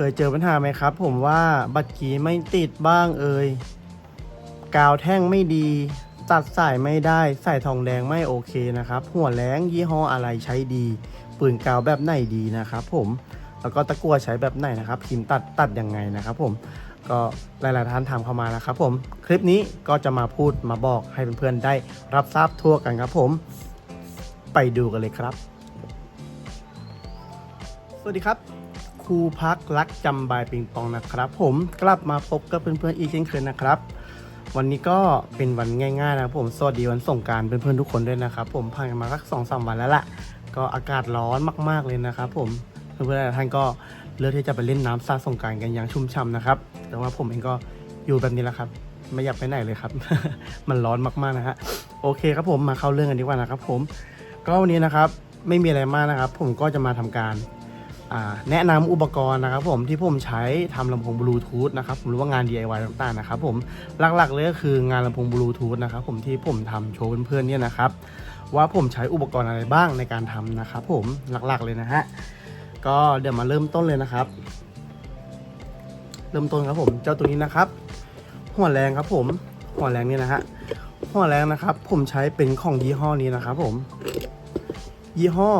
เคยเจอปัญหาไหมครับ ผมว่าบัตรกีไม่ติดบ้างเอ่ยกาวแท่งไม่ดี ตัดสายไม่ได้ใส่ทองแดงไม่โอเคนะครับ หัวแรงยี่ห้ออะไรใช้ดี ปืนกาวแบบไหนดีนะครับ ผมแล้วก็ตะกั่วใช้แบบไหนนะครับพิมพ์ตัดตัดยังไงนะครับ ผมก็หลาย ๆ ท่านถามเข้ามานะครับ ผมคลิปนี้ก็จะมาพูดมาบอกให้เพื่อน ๆ ได้รับทราบทั่วกันครับ ผมไปดูกันเลยครับ สวัสดีครับ ครูพักรักจำบายปิงปองนะครับ ผมกลับมาพบกับเพื่อนๆอีกเช่นเคยนะครับ วันนี้ก็เป็นวันง่ายๆนะครับผมสวัสดีวันสงการเพื่อนๆทุกคนด้วยนะครับ ผมผ่านกันมาสักสองสามวันแล้วล่ะ ก็อากาศร้อนมากๆเลยนะครับ ผมเพื่อนๆท่านก็เลือกที่จะไปเล่นน้ำสาดสงการกันอย่างชุ่มฉ่ำนะครับ แต่ว่าผมเองก็อยู่แบบนี้แหละครับไม่อยากไปไหนเลยครับ มันร้อนมากๆนะฮะโอเคครับผมมาเข้าเรื่องกันดีกว่านะครับ ผม ก็วันนี้นะครับไม่มีอะไรมากนะครับ ผมก็จะมาทำการ แนะนำอุปกรณ์นะครับผมที่ผมใช้ทำลำโพงบลูทูธนะครับผมหรือว่างาน DIY ต่างๆนะครับผมหลักๆเลยก็คืองานลำโพงบลูทูธนะครับผมที่ผมทำโชว์เพื่อนๆเนี่ยนะครับว่าผมใช้อุปกรณ์อะไรบ้างในการทำนะครับผมหลักๆเลยนะฮะก็เดี๋ยวมาเริ่มต้นเลยนะครับ เริ่มต้นครับผมเจ้าตัวนี้นะครับ หัวแรงครับผมหัวแรงนี่นะฮะหัวแรงนะครับ ผมใช้เป็นของยี่ห้อนี้นะครับผม ยี่ห้อ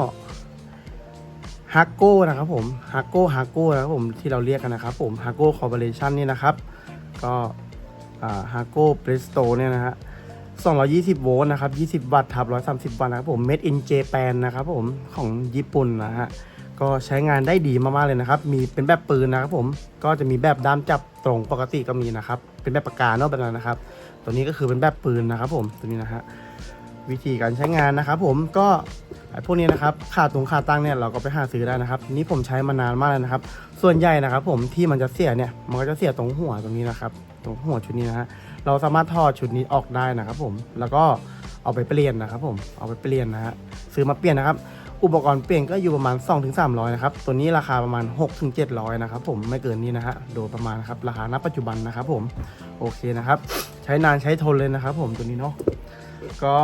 ฮักโก้นะครับผมฮักโก้ฮักโก้นะครับผมที่เราเรียกกันนะครับผมฮักโก้คอร์ปอเรชันนี่นะครับ ก็ฮักโก้เบรสโตเนี่ยนะฮะ220 โวลต์นะครับ 20 วัตต์ทับ130 วัตต์นะครับผม Made in Japan นะครับผมของญี่ปุ่นนะฮะ ก็ใช้งานได้ดีมากๆเลยนะครับ มีเป็นแบบปืนนะครับผม ก็จะมีแบบด้ามจับตรงปกติก็มีนะครับ เป็นแบบปากกาเนาะแบบนั้นนะครับ ตัวนี้ก็คือเป็นแบบปืนนะครับผม ตัวนี้นะฮะ วิธีการใช้งานนะครับผม ก็ พวกนี้นะครับขาตรงขาตั้งเนี่ยเราก็ไปหาซื้อได้นะครับ นี่ผมใช้มานานมากแล้วนะครับ ส่วนใหญ่นะครับ ผมที่มันจะเสียเนี่ยมันก็จะเสียตรงหัวตรงนี้นะครับ ตรงหัวชุดนี้นะฮะเราสามารถถอดชุดนี้ออกได้นะครับ ผมแล้วก็เอาไปเปลี่ยนนะครับ ผมเอาไปเปลี่ยนนะฮะซื้อมาเปลี่ยนนะครับ อุปกรณ์เปลี่ยนก็อยู่ประมาณ 2-300นะครับตัวนี้ราคาประมาณ 6-700นะครับผมไม่เกินนี้นะฮะโดยประมาณครับราคาณปัจจุบันนะครับ ผมโอเคนะครับ ใช้นานใช้ทนเลยนะครับ ผมตัวนี้เนาะ ก็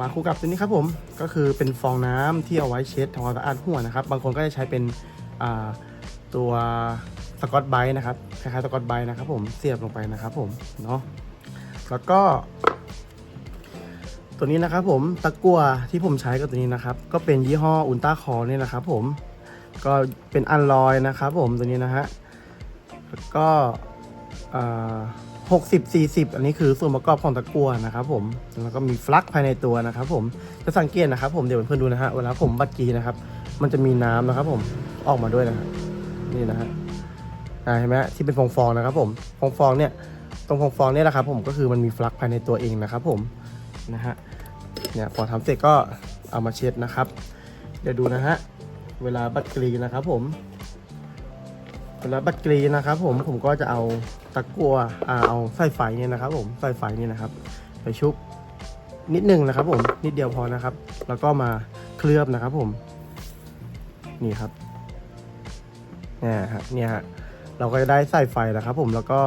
มาคู่กับตัวนี้ครับผมก็คือเป็นฟองน้ำที่เอาไว้เช็ดทำความสะอาดหัวนะครับ บางคนก็จะใช้เป็นตัวสกอตไบรท์นะครับคล้ายๆสกอตไบรท์นะครับผมเสียบลงไปนะครับผมเนาะแล้วก็ ตัวนี้นะครับผมตะกั่วที่ผมใช้กับตัวนี้นะครับ ก็เป็นยี่ห้ออุลตร้าคอเนี่ยนะครับผมก็เป็นอันลอยนะครับผมตัวนี้นะฮะแล้วก็อ่า 60 40 อันนี้คือส่วนประกอบของตะกั่วนะครับผม แล้วก็มีฟลักภายในตัวนะครับผม จะสังเกตนะครับผม เดี๋ยวเพื่อนๆดูนะฮะ เวลาผมบัดกีนะครับ มันจะมีน้ำนะครับผม ออกมาด้วยนะนี่นะฮะอ่าเห็นไหมที่เป็นฟองๆนะครับผม ฟองๆเนี่ย ตรงฟองๆเนี่ยแหละครับผม ก็คือมันมีฟลักภายในตัวเองนะครับผม นะฮะ เนี่ยพอทำเสร็จก็เอามาเช็ดนะครับ เดี๋ยวดูนะฮะ เวลาบัดกรีนะครับผม เวลาบัดกรีนะครับผม ผมก็จะเอา ตะกัวอ่าเอาสายไฟเนี่ยนะครับ ผมสายไฟเนี่ยนะครับ ไปชุบนิดนึงนะครับ ผมนิดเดียวพอนะครับ แล้วก็มาเคลือบนะครับ ผมนี่ครับเนี่ยฮะเนี่ยฮะเราก็จะได้สายไฟนะครับ ผมแล้วก็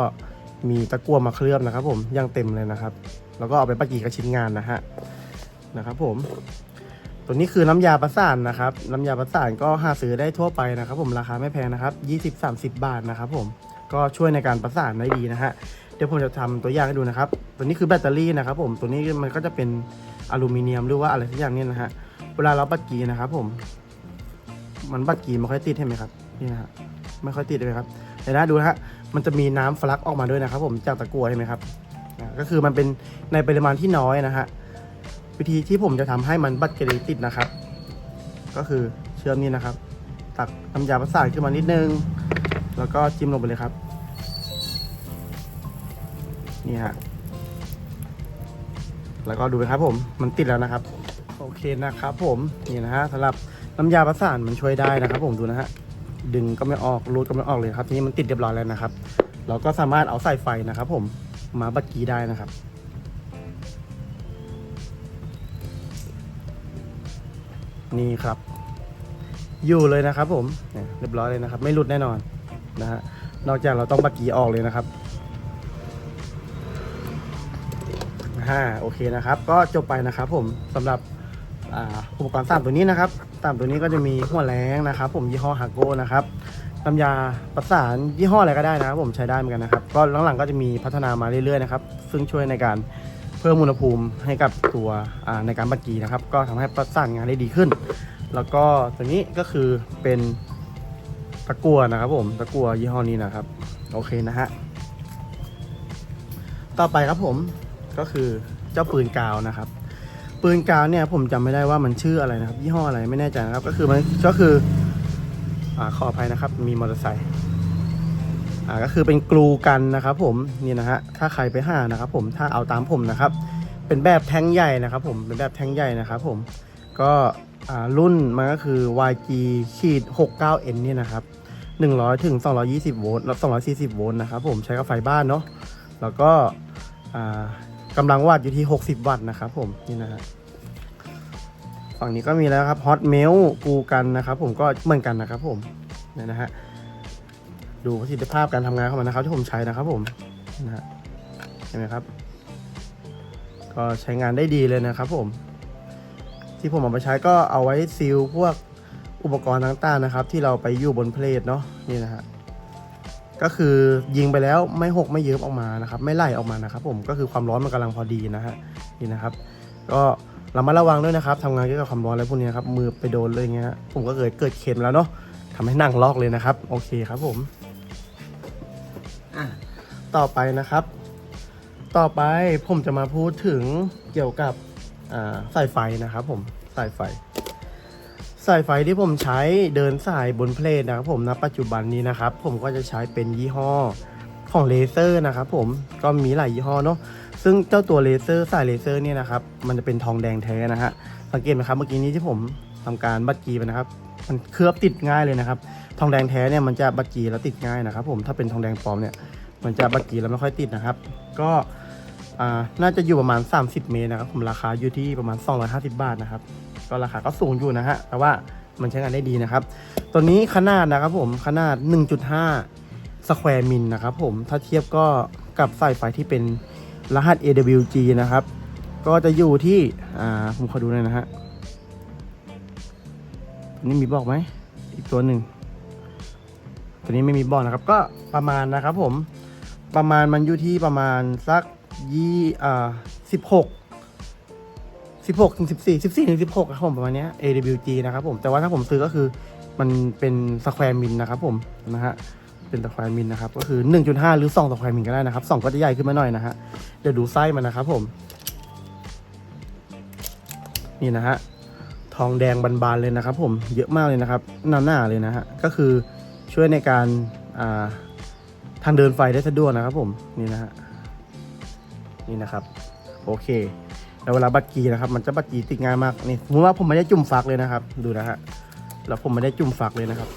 มีตะกั่วมาเคลือบนะครับ ผมย่างเต็มเลยนะครับ แล้วก็เอาไปประกีกระชิ้นงานนะฮะนะครับ ผม ตัวนี้คือน้ำยาประสานนะครับ น้ำยาประสานก็หาซื้อได้ทั่วไปนะครับ ผมราคาไม่แพงนะครับ 20-30 บาทนะครับ ผม ก็ช่วยในการประสานได้ดีนะฮะเดี๋ยวผมจะทำตัวอย่างให้ดูนะครับ ตัวนี้คือแบตเตอรี่นะครับ ผมตัวนี้มันก็จะเป็นอลูมิเนียมหรือว่าอะไรสักอย่างนี่นะฮะเวลาเราบัดกีนะครับผม มันบัดกีไม่ค่อยติดใช่ไหมครับนี่นะฮะไม่ค่อยติดเลยครับเดี๋ยวนะดูนะฮะมันจะมีน้ำฟลักออกมาด้วยนะครับ ผมจากตะกั่วใช่ไหมครับก็คือมันเป็นในปริมาณที่น้อยนะฮะวิธีที่ผมจะทำให้มันบัตรเกลีติดนะครับ ก็คือเชื่อมนี่นะครับ ตักน้ำยาประสานขึ้นมานิดนึง แล้วก็จิ้มลงไปเลยครับ นี่ฮะแล้วก็ดูไปครับผมมันติดแล้วนะครับ โอเคนะครับผมนี่นะฮะสำหรับน้ำยาประสานมันช่วยได้นะครับ ผมดูนะฮะดึงก็ไม่ออกรูดก็ไม่ออกเลยครับทีนี้มันติดเรียบร้อยแล้วนะครับ เราก็สามารถเอาสายไฟนะครับ ผมมาบัดกีได้นะครับนี่ครับ อยู่เลยนะครับ ผมเรียบร้อยเลยนะครับ ไม่หลุดแน่นอนนะฮะนอกจากเราต้องบักกีออกเลยนะครับ ฮ่าโอเคนะครับ ก็จบไปนะครับผมสำหรับอุปกรณ์สามตัวนี้นะครับสามตัวนี้ก็จะมีหัวแรงนะครับ ผมยี่ห้อฮาโก้นะครับน้ำยาประสานยี่ห้ออะไรก็ได้นะครับผมใช้ได้เหมือนกันนะครับ ก็หลังๆก็จะมีพัฒนามาเรื่อยๆนะครับ ซึ่งช่วยในการเพิ่มอุณหภูมิให้กับตัวในการบัดกีนะครับ ก็ทำให้ประสานงานได้ดีขึ้น แล้วก็ตัวนี้ก็คือเป็นตะกั่วนะครับ ผมตะกั่วยี่ห้อนี้นะครับ โอเคนะฮะต่อไปครับผม ก็คือเจ้าปืนกาวนะครับ ปืนกาวเนี่ยผมจำไม่ได้ว่ามันชื่ออะไรนะครับ ยี่ห้ออะไรไม่แน่ใจนะครับ ก็คือมันก็คืออ่าขออภัยนะครับ มีมอเตอร์ไซค์อ่าก็คือเป็นกลูกันนะครับ ผมนี่นะฮะถ้าใครไปหานะครับ ผมถ้าเอาตามผมนะครับ เป็นแบบแท่งใหญ่นะครับ ผมเป็นแบบแท่งใหญ่นะครับ ผมก็อ่ารุ่นมันก็คือ YG ขีด 69N เนี่ยนะครับ 100 ถึง 220 โวลต์แล้ว240 โวลต์นะครับผมใช้กับไฟบ้านเนาะ แล้วก็อ่า กำลังวัตต์อยู่ที่ 60 วัตต์นะครับผมนี่นะฮะฝั่งนี้ก็มีแล้วครับ Hot Melt กูกันนะครับผมก็เหมือนกันนะครับผมนี่นะฮะดูประสิทธิภาพการทำงานของมันนะครับที่ผมใช้นะครับผมนะฮะเห็นไหมครับ ก็ใช้งานได้ดีเลยนะครับผม ที่ผมเอาไปใช้ก็เอาไว้ซีลพวกอุปกรณ์ต่างๆนะครับ ที่เราไปอยู่บนเพลทเนาะนี่นะฮะ ก็คือยิงไปแล้วไม่หกไม่เยิ้มออกมานะครับไม่ไหลออกมานะครับ ผมก็คือความร้อนมันกำลังพอดีนะฮะนี่นะครับ ก็เรามาระวังด้วยนะครับทำงานเกี่ยวกับความร้อนอะไรพวกนี้ครับมือไปโดนเลยอย่างเงี้ยผมก็เคยเกิดเข็มแล้วเนาะทำให้นั่งลอกเลยนะครับ โอเคครับผมอะต่อไปนะครับ ต่อไปผมจะมาพูดถึงเกี่ยวกับอ่าสายไฟนะครับ ผมสายไฟ สายไฟที่ผมใช้เดินสายบนเพลทนะครับผมณปัจจุบันนี้นะครับผมก็จะใช้เป็นยี่ห้อของเลเซอร์นะครับผมก็มีหลายยี่ห้อเนาะซึ่งเจ้าตัวเลเซอร์สายเลเซอร์เนี่ยนะครับมันจะเป็นทองแดงแท้นะฮะสังเกตไหมครับเมื่อกี้นี้ที่ผมทำการบัดกีไปนะครับ มันเคลือบติดง่ายเลยนะครับ ทองแดงแท้เนี่ยมันจะบัดกีแล้วติดง่ายนะครับ ผมถ้าเป็นทองแดงปลอมเนี่ยมันจะบัดกีแล้วไม่ค่อยติดนะครับ ก็น่าจะอยู่ประมาณ 30 เมตรนะครับผมราคาอยู่ที่ประมาณ 250 บาทนะครับ ก็ราคาก็สูงอยู่นะฮะ แต่ว่ามันใช้งานได้ดีนะครับ ตัวนี้ขนาดนะครับผม ขนาด 1.5 สแควร์มิลนะครับผม ถ้าเทียบก็กับสายไฟที่เป็นรหัส AWG นะครับ ก็จะอยู่ที่ อ่า ผมขอดูหน่อยนะฮะตัวนี้มีบอกไหม อีกตัวหนึ่ง ตัวนี้ไม่มีบอกนะครับ ก็ประมาณนะครับผม ประมาณมันอยู่ที่ประมาณสักยี่อ่าสิบหก 16ถึง14 14ถึง16ครับผมประมาณนี้ AWG นะครับผมแต่ว่าถ้าผมซื้อก็คือมันเป็นสแควร์มิลนะครับผมนะฮะเป็นสแควร์มิลนะครับก็คือ 1.5 หรือ2สแควร์มิลก็ได้นะครับ2ก็จะใหญ่ขึ้นมาหน่อยนะฮะเดี๋ยวดูไส้มันนะครับผม นี่นะฮะทองแดงบานๆเลยนะครับ ผมเยอะมากเลยนะครับหน้าๆเลยนะฮะก็คือช่วยในการอ่าทางเดินไฟได้สะดวกนะครับผมนี่นะฮะนี่นะครับ โอเค แล้วเวลาบัตรกีนะครับ มันจะบัตรกีติดง่ายมากนี่สมมติว่าผมไม่ได้จุ่มฟักเลยนะครับ ดูนะฮะแล้วผมไม่ได้จุ่มฟักเลยนะครับ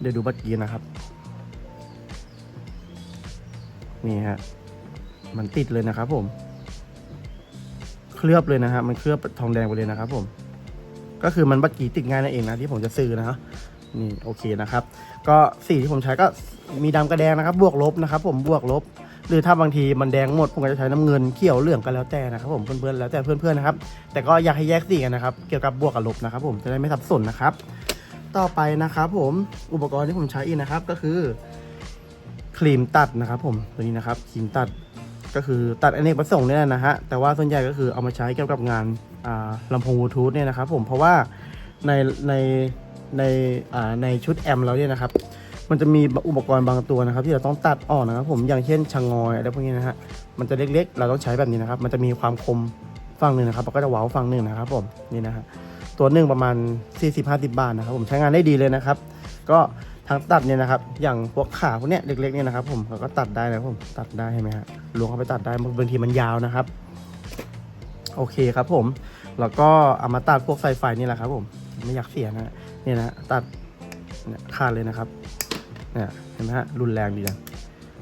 เดี๋ยวดูบัตรกีนะครับ นี่ฮะมันติดเลยนะครับ ผม เคลือบเลยนะฮะมันเคลือบทองแดงไปเลยนะครับ ผม ก็คือมันบัตรกีติดง่ายนั่นเองนะที่ผมจะซื้อนะฮะนี่โอเคนะครับ ก็สีที่ผมใช้ก็มีดำกระแดงนะครับ บวกลบนะครับ ผมบวกลบ หรือถ้าบางทีมันแดงหมดผมก็จะใช้น้ำเงินเขียวเหลืองก็แล้วแต่นะครับผมเพื่อนๆแล้วแต่เพื่อนๆนะครับแต่ก็อยากให้แยกสีกันนะครับเกี่ยวกับบวกกับลบนะครับ ผมจะได้ไม่สับสนนะครับ ต่อไปนะครับ ผมอุปกรณ์ที่ผมใช้อีกนะครับก็คือครีมตัดนะครับ ผมตัวนี้นะครับครีมตัดก็คือตัดอเนกประสงค์เนี่ยนะฮะแต่ว่าส่วนใหญ่ก็คือเอามาใช้เกี่ยวกับงานอ่าลำโพงบลูทูธเนี่ยนะครับ ผมเพราะว่าในในในในชุดแอมเราเนี่ยนะครับ มันจะมีอุปกรณ์บางตัวนะครับ ที่เราต้องตัดออกนะครับ ผมอย่างเช่นชะงอยอะไรพวกนี้นะฮะมันจะเล็กๆ เราต้องใช้แบบนี้นะครับ มันจะมีความคมฝั่งหนึ่งนะครับแล้วก็จะเว้าฝั่งหนึ่งนะครับ ผมนี่นะฮะตัวหนึ่งประมาณ 40-50 บาทนะครับ ผมใช้งานได้ดีเลยนะครับ ก็ทางตัดเนี่ยนะครับอย่างพวกขาพวกเนี้ยเล็กๆเนี่ยนะครับ ผมเราก็ตัดได้นะครับผมตัดได้ใช่ไหมฮะลวงเข้าไปตัดได้บางทีมันยาวนะครับ โอเคครับผม แล้วก็เอามาตัดพวกสายไฟนี่แหละครับ ผมไม่อยากเสียนะฮะเนี่ยนะตัดขาดเลยนะครับ เนี่ยเห็นไหมฮะรุนแรงดีจัง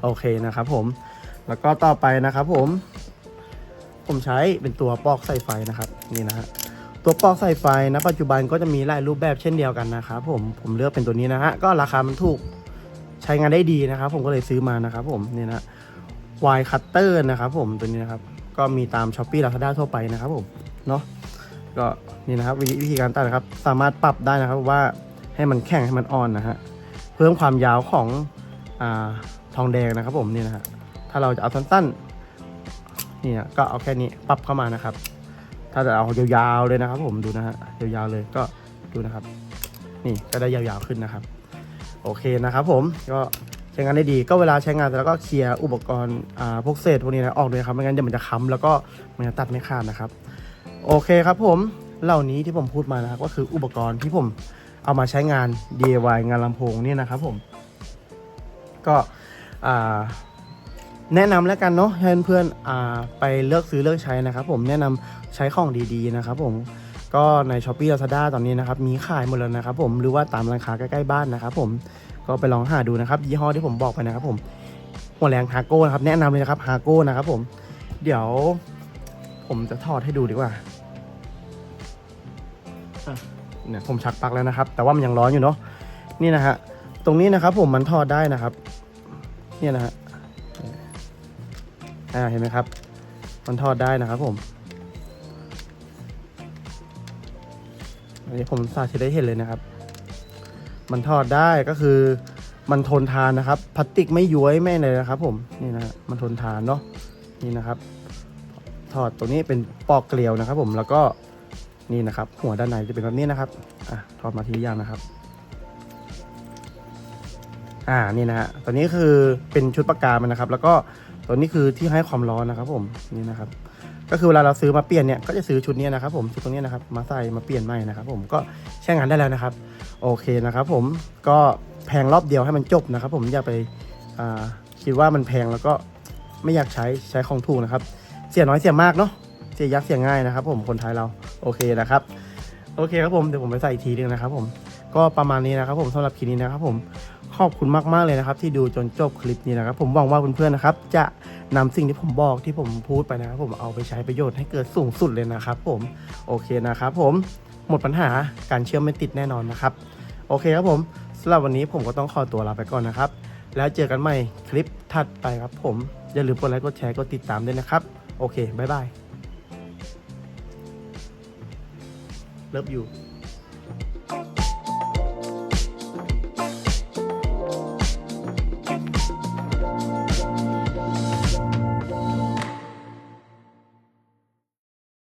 โอเคนะครับผมแล้วก็ต่อไปนะครับผม ผมใช้เป็นตัวปอกสายไฟนะครับนี่นะฮะตัวปอกสายไฟนะปัจจุบันก็จะมีหลายรูปแบบเช่นเดียวกันนะครับผมผมเลือกเป็นตัวนี้นะฮะก็ราคามันถูกใช้งานได้ดีนะครับ ผมก็เลยซื้อมานะครับผมนี่นะวายคัตเตอร์นะครับผมตัวนี้นะครับก็มีตามช้อปปี้ลาซาด้าทั่วไปนะครับผมเนาะก็นี่นะครับวิธีวิธีการตัดนะครับ สามารถปรับได้นะครับว่าให้มันแข็งให้มันอ่อนนะฮะ เพิ่มความยาวของอทองแดงนะครับผมนี่นะฮะถ้าเราจะเอาสั้นๆนี่นะก็เอาแค่นี้ปรับเข้ามานะครับ ถ้าจะเอายาวๆเลยนะครับ ผมดูนะฮะยาวๆเลยก็ดูนะครับ นี่ก็ได้ยาวๆขึ้นนะครับ โอเคนะครับ ผมก็ใช้งานได้ดีก็เวลาใช้งานเสร็จแล้วก็เคลียร์อุปกรณ์อาพวกเศษพวกนี้นะออกด้วยครับไม่งั้นเดี๋ยวมันจะค้ำแล้วก็มันจะตัดไม่ขาดนะครับ โอเคครับผมเหล่านี้ที่ผมพูดมานะครับก็คืออุปกรณ์ที่ผม เอามาใช้งาน DIY งานลำโพงนี่นะครับผมก็แนะนำแล้วกันเนาะให้เพื่อนๆไปเลือกซื้อเลือกใช้นะครับ ผมแนะนำใช้ของดีๆนะครับ ผมก็ใน s h อ p e e Lazada ตอนนี้นะครับมีขายหมดแล้วนะครับ ผมหรือว่าตามร้านค้าใกล้ๆบ้านนะครับ ผมก็ไปลองหาดูนะครับยี่ห้อที่ผมบอกไปนะครับ ผมหัวแรงฮาโก้นะครับแนะนำเลยนะครับฮาโก้นะครับ ผมเดี๋ยวผมจะถอดให้ดูดีกว่า เนี่ยผมชักปลั๊กแล้วนะครับ แต่ว่ามันยังร้อนอยู่เนาะนี่นะฮะตรงนี้นะครับ ผมมันถอดได้นะครับ เนี่ยนะฮะอ่าเห็นไหมครับ มันถอดได้นะครับผมอันนี้ผมสาธิตได้เห็นเลยนะครับ มันถอดได้ก็คือ มันทนทานนะครับพลาสติกไม่ย้วยไม่อะไรนะครับ ผมนี่นะฮะมันทนทานเนาะนี่นะครับ ถอดตรงนี้เป็นปอกเกลียวนะครับ ผมแล้วก็ นี่นะครับ หัวด้านในจะเป็นแบบนี้นะครับอะถอดมาทีละอย่างนะครับ อ่านี่นะฮะตัวนี้คือเป็นชุดปากกามันนะครับ แล้วก็ตัวนี้คือที่ให้ความร้อนนะครับ ผมนี่นะครับ ก็คือเวลาเราซื้อมาเปลี่ยนเนี่ยก็จะซื้อชุดนี้นะครับ ผมชุดตรงนี้นะครับ มาใส่มาเปลี่ยนใหม่นะครับ ผมก็ใช้งานได้แล้วนะครับ โอเคนะครับ ผมก็แพงรอบเดียวให้มันจบนะครับ ผมอย่าไปอ่าคิดว่ามันแพงแล้วก็ไม่อยากใช้ใช้ของถูกนะครับ เสียน้อยเสียมากเนาะเสียยักเสียง่ายนะครับ ผมคนไทยเรา โอเคนะครับ โอเคครับผมเดี๋ยวผมไปใส่อีกทีนึงนะครับผมก็ประมาณนี้นะครับ ผมสำหรับคลิปนี้นะครับ ผมขอบคุณมากๆเลยนะครับ ที่ดูจนจบคลิปนี้นะครับ ผมหวังว่าเพื่อนๆนะครับ จะนำสิ่งที่ผมบอกที่ผมพูดไปนะครับ ผมเอาไปใช้ประโยชน์ให้เกิดสูงสุดเลยนะครับ ผมโอเคนะครับ ผมหมดปัญหาการเชื่อมไม่ติดแน่นอนนะครับ โอเคครับผมสำหรับวันนี้ผมก็ต้องขอตัวลาไปก่อนนะครับ แล้วเจอกันใหม่คลิปถัดไปครับ ผมอย่าลืมกดไลค์กดแชร์กดติดตามด้วยนะครับ โอเคบ๊ายบาย เลิฟอยู่